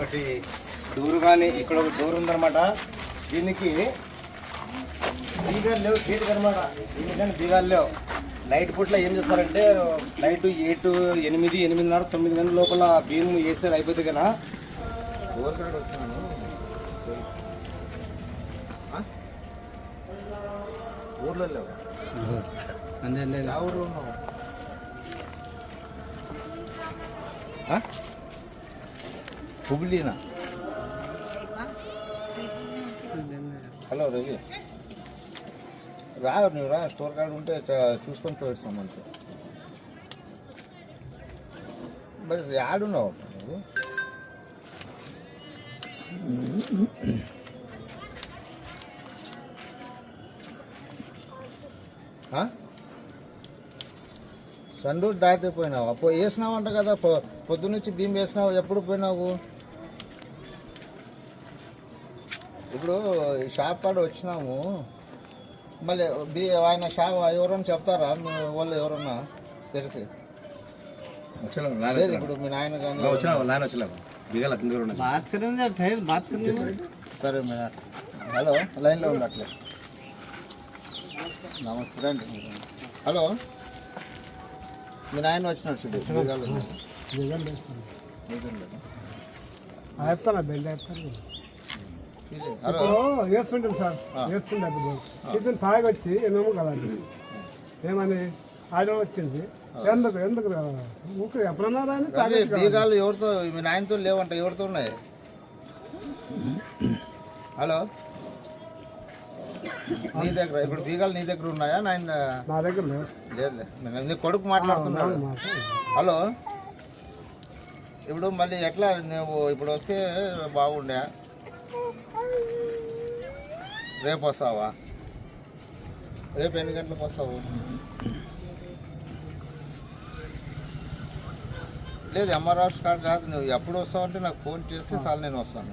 ఒకటి డోర్ కానీ ఇక్కడ ఒక డోర్ ఉందన్నమాట. దీనికి బీగాలు లేవు గేట్ అనమాట దీనికి కానీ బీగాలు లేవు. నైట్ పూట్ల ఏం చేస్తారంటే నైట్ ఎయిట్ ఎనిమిది ఎనిమిదిన్నర తొమ్మిది గంటల లోపల భీము వేసేది అయిపోతుంది కదా? ఊర్లో లేవు. యా ఊర్లో ఉన్నావు. ఆ? హుబ్లీనా హలో రవి రా నువ్వు రా స్టోర్ కార్డు ఉంటే చూసుకొని పోయిస్తాం మనకి మరి యాడున్నావు నువ్వు సండూరు సండు డాతే పోయినావా పో వేసినావంట కదా పొ పొద్దున్నుంచి భీమ్ వేసినావు ఎప్పుడు పోయినావు ఇప్పుడు ఈ షాప్ కాడ వచ్చినాము మళ్ళీ బీ ఆయన షాప్ ఎవరన్నా చెప్తారా మీ వాళ్ళు ఎవరన్నా తెలిసి లేదు ఇప్పుడు మీ నాయన కానీ बात करेंगे ठहर बात करेंगे సరే మీ హలో లైన్లో ఉండట్లే నమస్తే రండి హలో మీ నాయన వచ్చినాడు చూడు బీగాలు ఉన్నాయి. మీకేం లేదా? చెప్తాను బెల్ట్ చెప్తాను హలో. వేస్తుంటాం సార్. వేస్తుండే అప్పుడు ఇతను తాగి వచ్చి ఏమేమో కదండి. ఏమని? ఆడ వచ్చింది. ఎందుకు? ఎందుకు ఊరికి ఎప్పుడన్నా రాని కదా. బీగాలు ఎవరితో? మీ నాయనతో లేవంట ఎవరితో ఉన్నాయి? హలో. నీ దగ్గర ఇప్పుడు బీగాలు నీ దగ్గర ఉన్నాయా? నాయన నా దగ్గర లేదులే. మీ- నీ కొడుకు మాట్లాడుతున్నాడు. మాట. హలో. ఇప్పుడు మళ్ళీ ఎట్లా నువ్వు ఇప్పుడు వస్తే బాగుండే? రేపు వస్తావా? రేపు ఎన్ని గంటలకు వస్తావు? లేదు ఎంఆర్ఆర్ కార్డ్ కాదు. నువ్వు ఎప్పుడు వస్తావు అంటే నాకు ఫోన్ చేస్తే చాలు నేను వస్తాను.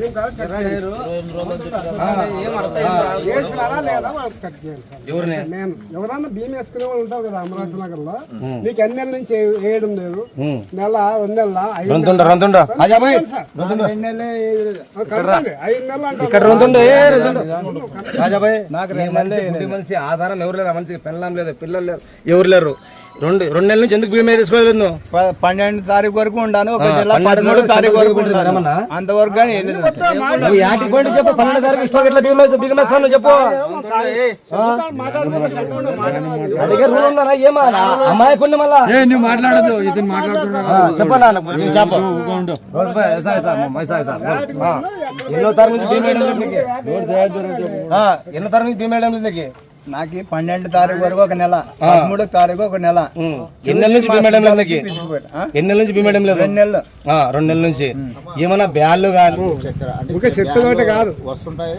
లేదా? ఎవరన్నా భీమ్ వేసుకునే వాళ్ళు ఉంటారు కదా అమరావతి నగర్లో నీకు ఎన్ని నెలల నుంచి వేయడం లేదు నెల రెండు నెలల. మనిషి ఆధారం ఎవరు లేరు? ఆ మనిషికి పెళ్ళం లేదు పిల్లలు లేరు. ఎవరు లేరు? రెండు రెండు నెలల నుంచి ఎందుకు బీమా నువ్వు ప- పన్నెండు తారీఖు వరకు ఉంటాను ఒక ఆ, జిల్లా పన్నెండు పదమూడు వరకు తారీఖు వరకు చదువుకుంటున్నారు ఉంటాను. ఏమన్నా? అంతవరకు కానీ ఏం లేదు. నువ్వు యాటికి పోయింది చెప్పు పన్నెండు తారీఖు స్టాక్ ఎట్లా బీమా చెప్పు. అడిగే రూల్ ఉందా ఏమా? అమ్మాయికుంది మళ్ళా? నువ్వు మాట్లాడదు ఇది మాట్లాడుతున్నాడు. ఆ, చెప్పనా నువ్వు చెప్పు. రోజు బాయ్, ఎస్ఐ సార్, మా ఎస్ఐ సార్. ఆ, ఎన్నో తరం నుంచి బీమా వేయడం లేదు నీకు? ఆ, ఎన్నో తరం నుంచి బీమా వేయడం లేదు నీకు? నాకు ఈ పన్నెండు తారీఖు వరకు ఒక నెల పదమూడో తారీఖు ఒక నెల. ఎన్ని నెలల నుంచి వేయడం లేదు నీకు? ఆ? ఎన్ని నెలల నుంచి బీమా వేయడం లేదు? రెండు నెలలు. రెండు నెలల నుంచి. ఏమన్నా బ్యాళ్ళు కానీ ఇంకా చెప్పేదోటి కాదు. వస్తుంటాయి.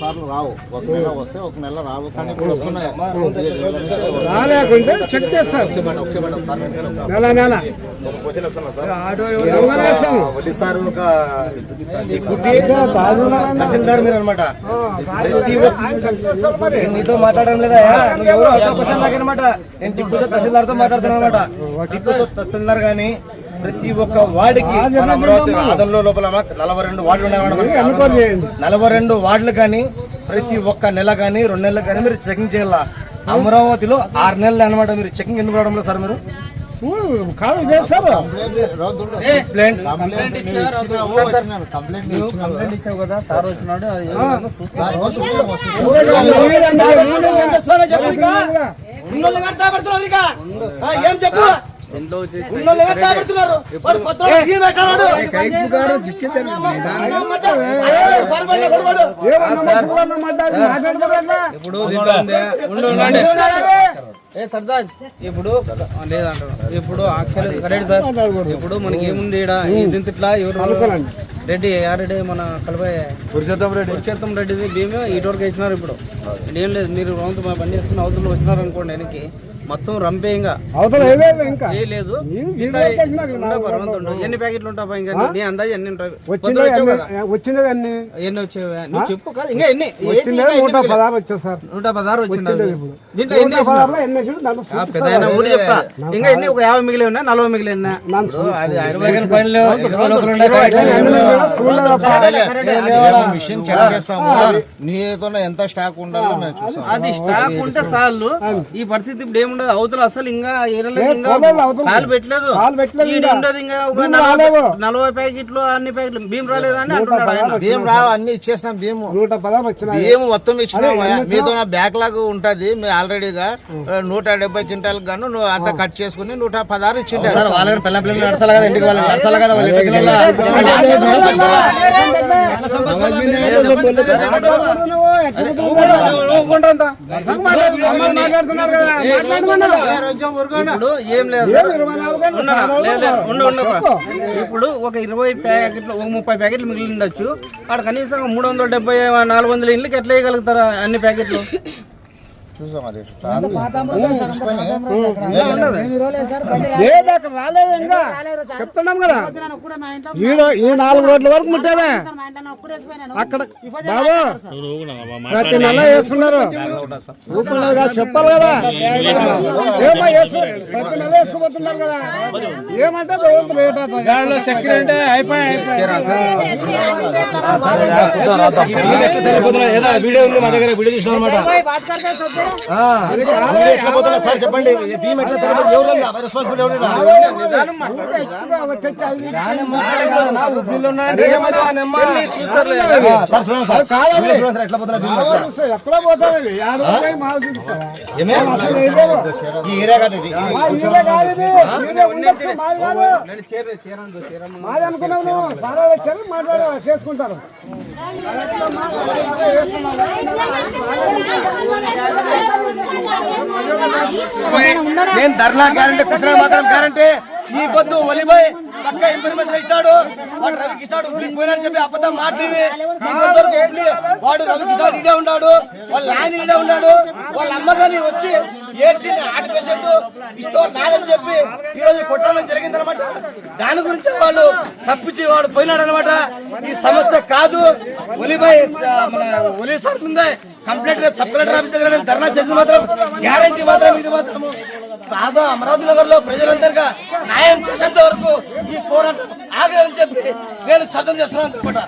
సార్లు రావు. ఒక నెల వస్తే ఒక నెల రావు. కానీ ఇప్పుడు వస్తున్నాయి. రాలేకుంటే చెక్ చేస్తారు నెల నెల. ఒక క్వశ్చన్ వస్తున్నా సార్. ఒక మీరు అనమాట ప్రతి ఒక్క నీతో మాట్లాడడం లేదా? నువ్వు ఎవరు క్వశ్చన్ లాగనమాట నేను టిప్పు తహసీల్దార్తో మాట్లాడుతున్నాను అనమాట. టిప్పు తహసీల్దార్ గాని ప్రతి ఒక్క వార్డుకి మన అమరావతి ఆదంలో లోపల నలభై రెండు వార్డులు ఉన్నాయి ఎన్నుకోరు చేయండి. నలభై రెండు వార్డులు కానీ ప్రతి ఒక్క నెల కానీ రెండు నెలలు కానీ మీరు చెకింగ్ చేయాల? అమరావతిలో ఆరు నెలలు అనమాట మీరు చెకింగ్ ఎందుకు రావడం సార్ మీరు? చూడు కాదు చేస్తారు కంప్లైంట్ కంప్లైంట్ ఇచ్చావు కదా సార్ వచ్చినాడు ఏం చెప్పు ఇంట్లో. ఇప్పుడు. ఏ సర్దాజ్ ఇప్పుడు లేదంటారు ఇప్పుడు కరెక్ట్ సార్ ఇప్పుడు మనకి ఏముంది ఇంత ఇట్లా ఎవరు రెడ్డి యారెడ్డి మన కలపై పురుషోత్తం రెడ్డి పురుషోత్తం రెడ్డిది భీమే ఇటువరకు ఇచ్చినారు ఇప్పుడు ఏం లేదు మీరు రౌండ్ మా బండి వేసుకుని అవతల వచ్చినారు అనుకోండి వెనక్కి మొత్తం రంపే లేదు. ఎన్ని ప్యాకెట్లు ఉంటావు ఇంకా? నీ అందాజు ఎన్ని ఉంటాయి? అన్ని ఎన్ని వచ్చేవా? నువ్వు చెప్పు కదా. ఇంకా ఎన్ని? నూట? పదహారు సార్. నూట పదహారు వచ్చింది. దీంట్లో. పెద్ద ఊరు చెప్తా. ఇంకా ఒక యాభై మిగిలి ఉన్నా నలభై మిగిలి ఉన్నా. మిషన్ చెక్ చేస్తాము. నీతో ఎంత స్టాక్ ఉండాలో మేము చూస్తాం అది స్టాక్ ఉంటే చాలు. ఈ పరిస్థితి ఇప్పుడు ఏముండదు? అవతల అసలు ఇంకా ఏరలో పెట్టలేదు నలభై ప్యాకెట్లు అన్ని ప్యాకెట్లు భీమ్ రాలేదని అంటున్నాడు ఆయన బియ్యం రా అన్ని ఇచ్చేసినాం బియ్యం నూట పదహారు వచ్చినాయి బియ్యం మొత్తం ఇచ్చినాం మీతో బ్యాక్ లాగ్ ఉంటది మీ ఆల్రెడీగా నూట డెబ్బై క్వింటాల్ గాను నువ్వు అంతా కట్ చేసుకుని నూట పదహారు వాళ్ళని పిల్ల పిల్లలు నడచాలి కదా ఇంటికి వాళ్ళు నడచాలి కదా వాళ్ళు ఇప్పుడు ఒక ఇరవై ప్యాకెట్లు ఒక ముప్పై ప్యాకెట్లు మిగిలి ఉండొచ్చు అక్కడ కనీసం మూడు వందల డెబ్బై నాలుగు వందల ఇళ్ళకి ఎట్లా వేయగలుగుతారా అన్ని ప్యాకెట్లు? చూసాం అది లేదు అక్కడ రాలేదు ఇంకా చెప్తున్నాం కదా ఈ నాలుగు రోజుల వరకు ముట్టావే అక్కడ బాబు ప్రతి నెల వేసుకున్నారు కదా చెప్పాలి కదా ఏమో ప్రతి నెల వేసుకోబోతున్నారు కదా ఏమంటే అయిపోయి వీడియో ఉంది మా దగ్గర వీడియో ఎట్లా పోతున్నా సార్ చెప్పండి. భీమ్ ఎట్లా ఎవరు ఎవరు సార్ చూడండి సార్. చూడండి సార్ ఎట్లా పోతున్నా భీమ్ ఎట్లా. ఈ ఏరియా కాదు ఇది. మాది. సారా చేసుకుంటారు. నేను ధర్నా గ్యారంటీ కృష్ణ మాత్రం గ్యారంటీ? ఈ పొద్దు ఒలిపోయి పక్క ఇన్ఫర్మేషన్ ఇస్తాడు వాడు రవికి ఇస్తాడు ఉబ్లికి పోయినని చెప్పి అబద్ధం మాట్లాడి ఈ పొద్దు వాడు రవికి ఇస్తాడు ఇడే ఉన్నాడు. వాళ్ళ నాయన ఇడే ఉన్నాడు. వాళ్ళ అమ్మగారిని వచ్చి ఏడ్చి హార్ట్ పేషెంట్ ఇష్టం కాదని చెప్పి ఈ రోజు కొట్టడం జరిగిందనమాట దాని గురించి వాళ్ళు తప్పించి వాడు పోయినాడు అనమాట ఈ సమస్య కాదు. ఒలిబాయ్ మన ఒలి సార్ ముందే కంప్లైంట్ రేపు సబ్ కలెక్టర్ ఆఫీస్ దగ్గర ధర్నా చేసిన మాత్రం గ్యారంటీ మాత్రం ఇది మాత్రము. కాదు అమరావతి నగర్లో ప్రజలందరిగా న్యాయం చేసేంత వరకు ఈ పోరాటం ఆగదని చెప్పి నేను శబ్దం చేస్తున్నాను అనమాట.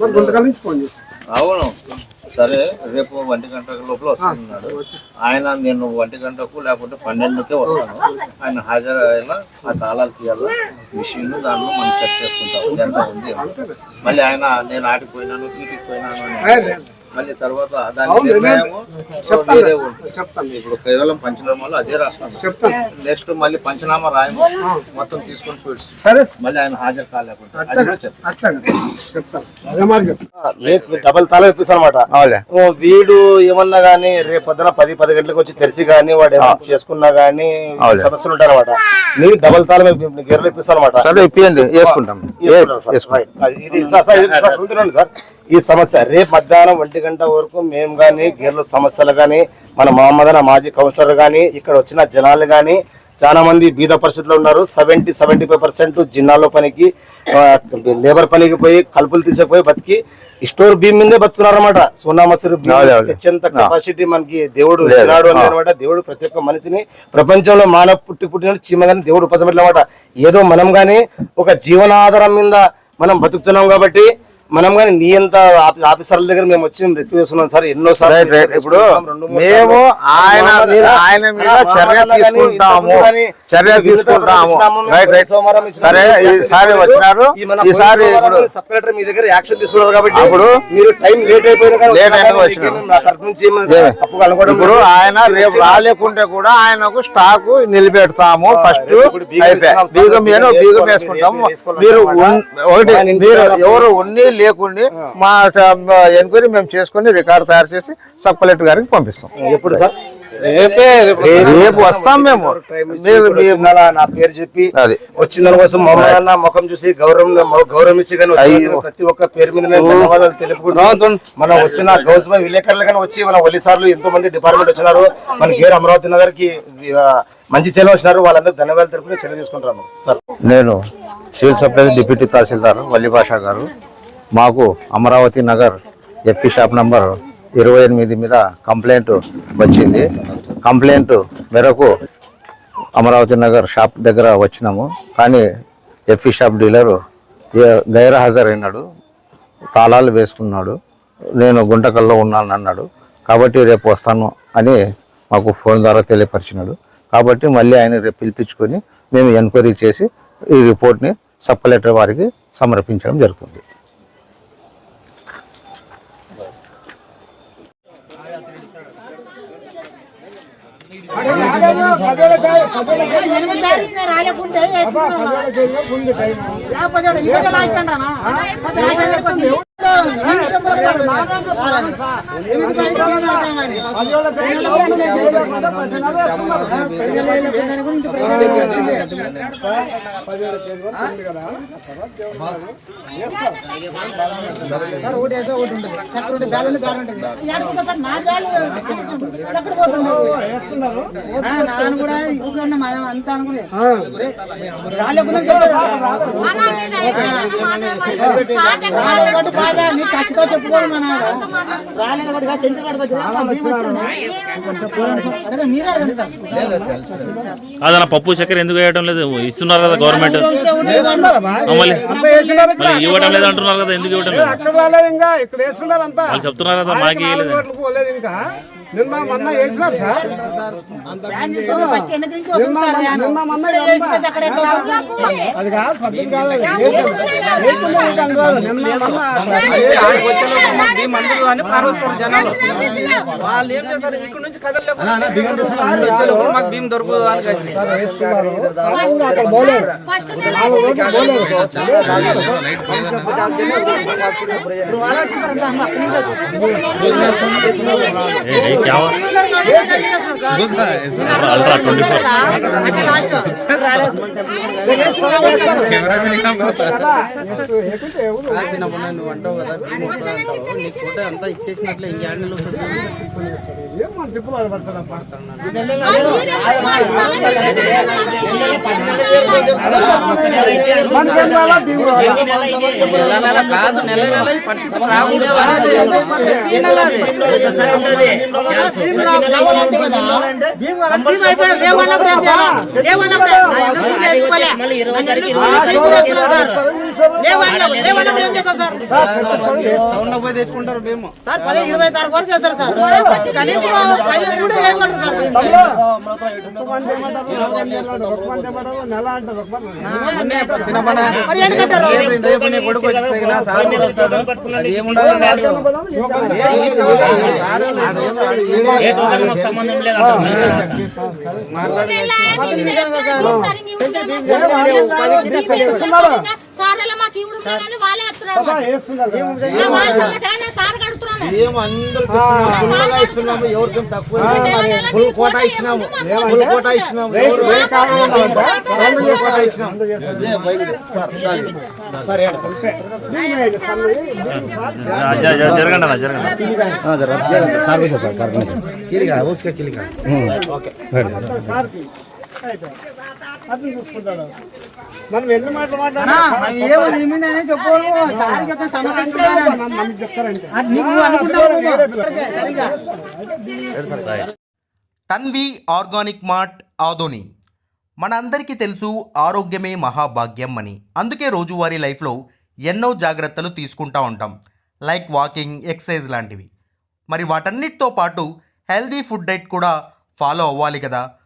మరి గుంటకల్ నుంచి ఫోన్ చేసి అవును. సరే రేపు ఒంటి గంట లోపల వస్తున్నాడు. ఆయన నేను ఒంటి గంటకు లేకపోతే పన్నెండుకే వస్తాను. ఆయన హాజరు అయినా ఆ తాళాలు తీయాలా? మిషన్ దానిలో మనం చెక్ చేసుకుంటాం. ఎంత ఉంది. మళ్ళీ ఆయన నేను ఆటికి పోయినాను వీటికి పోయినాను అని. మళ్ళీ తర్వాత దాని నిర్ణయము ఇప్పుడు కేవలం పంచనామాలు అదే రాస్తాను. నెక్స్ట్ మళ్ళీ పంచనామా రాయము. మొత్తం తీసుకొని పోయి సరే. మళ్ళీ ఆయన హాజరు డబల్ తాళం ఇప్పిస్తాను అనమాట వీడు ఏమన్నా గానీ రేపు పొద్దున పది పది గంటలకు వచ్చి తెరిచి గానీ వాడు ఏమన్నా చేసుకున్నా గానీ సమస్యలు ఉంటాయి అనమాట నీకు డబల్ తాళం ఇప్పి- గెర్రలు ఇప్పిస్తాను అనమాట సరే ఇప్పియండి. వేసుకుంటాం. ఇది సార్ ఈ సమస్య రేపు మధ్యాహ్నం ఒంటి గంట వరకు మేము గానీ గేర్ల సమస్యలు గానీ మన మహమ్మదన మాజీ కౌన్సిలర్ గానీ ఇక్కడ వచ్చిన జనాలు గానీ చాలా మంది బీద పరిస్థితుల్లో ఉన్నారు. సెవెంటీ సెవెంటీ ఫైవ్ పర్సెంట్ జిన్నాల్లో పనికి లేబర్ పనికి పోయి కలుపులు తీసేపోయి బతికి స్టోర్ బీమ్ మీదే బతుకున్నారు అనమాట సోనా మసూరు తెచ్చేంత కెపాసిటీ మనకి దేవుడు ఇచ్చినాడు అని అనమాట దేవుడు ప్రతి ఒక్క మనిషిని ప్రపంచంలో మానవ పుట్టి పుట్టిన చీమగాని దేవుడు ఉపసమెట్లమాట ఏదో మనం గానీ ఒక జీవనాధారం మీద మనం బతుకుతున్నాం కాబట్టి మనం కానీ నీ ఎంత ఆఫీ- ఆఫీసర్ల దగ్గర మేము వచ్చి రిక్వెస్ట్ చేస్తున్నాం సార్ ఎన్నో సార్లు రైట్ ఇప్పుడు మేము. ఆయన ఆయన మీద చర్య తీసుకుంటాము. చర్య తీసుకుంటాము. సరే ఈసారి. వచ్చినారు. ఈసారి ఇప్పుడు కలెక్టర్ మీ దగ్గర యాక్షన్ తీసుకున్నారు కాబట్టి అప్పుడు మీరు టైం లేట్ అయిపోయినా లేట్ అయినా ఇప్పుడు ఆయన రేపు రాలేకుంటే కూడా ఆయనకు స్టాక్ నిలబెడతాము ఫస్ట్ ఇప్పుడు బీగం సార్. బీగం వేసుకుంటాము. మీరు ఒకటి మీరు ఎవరు ఉన్ని లేకుండి మా ఎంక్వైరీ మేము చేసుకొని రికార్డు తయారు చేసి సబ్ కలెక్టర్ గారికి పంపిస్తాం. ఎప్పుడు సార్? రేపే రేపు వస్తాం. మేము. నా పేరు చెప్పి అది. వచ్చిన దాని కోసం మమ్మల్ని ముఖం చూసి గౌరవం గౌరవం ఇచ్చి కానీ. ప్రతి ఒక్క పేరు మీద ధన్యవాదాలు తెలుపుకుంటూ మనం వచ్చిన గౌరవ విలేకరులు కానీ వచ్చి మన ఒలిసార్లు ఎంతో మంది డిపార్ట్మెంట్ వచ్చినారు. మన గేర్ అమరావతి నగర్కి మంచి చెల్లె వచ్చినారు. వాళ్ళందరూ ధన్యవాదాలు తెలుపుకుని తీసుకుంటాము సార్. నేను civil supplies deputy tahsildar Valli Basha గారు. మాకు Amaravati Nagar FE shop number ఇరవై ఎనిమిది మీద కంప్లైంట్ వచ్చింది. కంప్లైంట్ మేరకు అమరావతి నగర్ షాప్ దగ్గర వచ్చినాము. కానీ ఎఫ్ఈ షాప్ డీలరు ఏ- గైర్హాజరైనాడు. తాళాలు వేసుకున్నాడు. నేను గుంటకల్లో ఉన్నాను అన్నాడు కాబట్టి రేపు వస్తాను అని మాకు ఫోన్ ద్వారా తెలియపరిచినాడు. కాబట్టి మళ్ళీ ఆయన రేపు పిలిపించుకొని మేము ఎంక్వైరీ చేసి ఈ రిపోర్ట్ని సబ్ కలెక్టర్ వారికి సమర్పించడం జరుగుతుంది. రాలేకుంటే లేకపోతే ఒకటి వేస్తే ఒకటి ఉంటుంది. చక్కెర ఉంటుంది, గాలి ఉంది, గాలి ఉంటుంది. ఏడుకుంటా సార్, నా గాలి ఎక్కడ పోతుంది? ఆ, నాన్న కూడా మనం అంతా అనుకునే ఖచ్చితంగా చెప్పుకోవాలి మా నాన్న రాలేకపోతే కాదు, సెంచరీ. అడగండి, మీరే అడగండి సార్ అదన పప్పు చక్కెర ఎందుకు వేయడం లేదు ఇస్తున్నారు కదా గవర్నమెంట్ మళ్ళీ మళ్ళీ ఇవ్వడం లేదు అంటున్నారు కదా ఎందుకు ఇవ్వడం లేదు అక్కడ రాలేదు ఇంకా ఇక్కడ వేస్తున్నారు అంతా వాళ్ళు చెప్తున్నారు కదా మాకు ఇంకా నిన్న మొన్న వేసినారు సార్. నిన్న మొన్న? అది కాదు పద్ధతి కాదు. నిన్న వాళ్ళు ఏం చేస్తారు ఇక్కడ నుంచి వచ్చేలోపు మాకు భీమ్ దొరకదు అని కలిసి అల్ట్రా ట్వంటీ ఫోర్ చిన్నప్పుడు నువ్వు అంటావు కదా భీమ్ వస్తుంది అంటావు నీ ఫోటో అంతా ఇచ్చేసినట్లే ఇంక హ్యాండిల్ వస్తుంది ఏం మన తిప్పులు పడతాడప్ప నెల నెల కాదు నెల నెల ఈ పరిస్థితి రాకూడదు తెచ్చుకుంటారు భీమ్ సార్ పది ఇరవై తారీఖు వరకు చేస్తారు సార్ నెల. అది ఏముండదు వాళ్ళు. సార్లు మాకు ఇవ్వడు కానీ అందరికి ఫుల్గా ఇస్తున్నాము ఎవరికి తక్కువ ఫుల్ కోటా ఇచ్చినాము ఫుల్ కోటా ఇచ్చినాము ఏ కారణం ఉండదంట. ఫుల్ కోటా ఇచ్చినాము ఇదే బయలుదేరి. సార్, సార్, సార్, ఏడు సార్. జ- జ- జరగండి జరగండి సార్ సార్. కిలిగా, ఊరికే కిలిగా. సార్కి అతను చూసుకుంటాడు. మనం ఎన్ని మాటలు సరిగా. Tanvi organic mart Adoni. మనందరికీ తెలుసు ఆరోగ్యమే మహాభాగ్యం అని. అందుకే రోజువారీ లైఫ్లో ఎన్నో జాగ్రత్తలు తీసుకుంటూ ఉంటాం. లైక్ వాకింగ్ ఎక్సర్సైజ్ లాంటివి. మరి వాటన్నిటితో పాటు హెల్దీ ఫుడ్ డైట్ కూడా ఫాలో అవ్వాలి కదా.